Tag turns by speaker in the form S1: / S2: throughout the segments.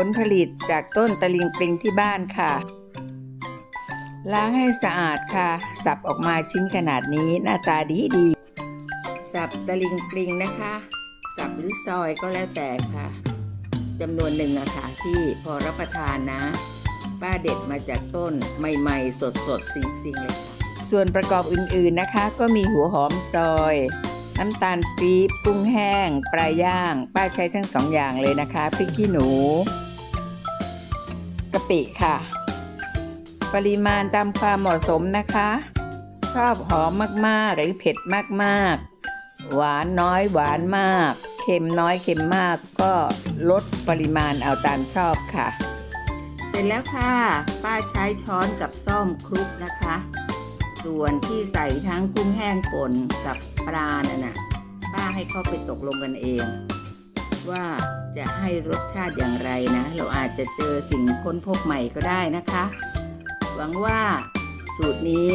S1: ผลผลิตจากต้นตะลิงปลิงที่บ้านค่ะ ล้างให้สะอาดค่ะ สับออกมาชิ้นขนาดนี้หน้าตาดีดี สับตะลิงปลิงนะคะ สับหรือซอยก็แล้วแต่ค่ะจำนวนหนึ่งอะค่ะที่พอรับประทานนะ ป้าเด็ดมาจากต้นใหม่ๆ สดๆ สิงๆเลยค่ะ ส่วนประกอบอื่นๆนะคะ ก็มีหัวหอมซอย น้ำตาลปี๊บกุ้งแห้ง ปลาย่าง ป้าใช้ทั้งสองอย่างเลยนะคะพริกขี้หนูกะปิค่ะ ปริมาณตามความเหมาะสมนะคะ ชอบหอมมากๆ หรือเผ็ดมากๆ หวานน้อยหวานมาก เค็มน้อยเค็มมากก็ลดปริมาณเอาตามชอบค่ะ เสร็จแล้วค่ะ ป้าใช้ช้อนกับซ่อมคลุกนะคะ ส่วนที่ใส่ทั้งกุ้งแห้งป่นกับปลาน่ะนะป้าให้เขาไปตกลงกันเอง ว่าจะให้รสชาติอย่างไรนะ เราอาจจะเจอสิ่งค้นพบใหม่ก็ได้นะคะ หวังว่าสูตรนี้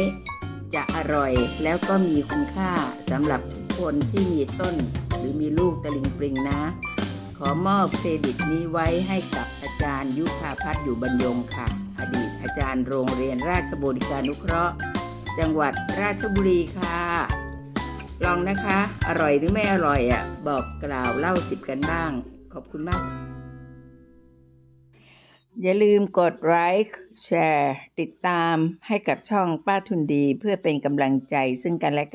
S1: จะอร่อยแล้วก็มีคุณค่าสำหรับทุกคนที่มีต้นหรือมีลูกตะลิงปริงนะ ขอมอบเครดิตนี้ไว้ให้กับอาจารย์ยุพาพัฒน์อยู่บรรยงค่ะ อดีตอาจารย์โรงเรียนราชบุรีการุเคราะห์ จังหวัดราชบุรีค่ะ ลองนะคะ อร่อยหรือไม่อร่อยอะ บอกกล่าวเล่าสิบกันบ้าง ขอบคุณมาก อย่าลืมกดไลค์แชร์ ติดตามให้กับช่องป้าทุนดีเพื่อเป็นกำลังใจซึ่งกันและกัน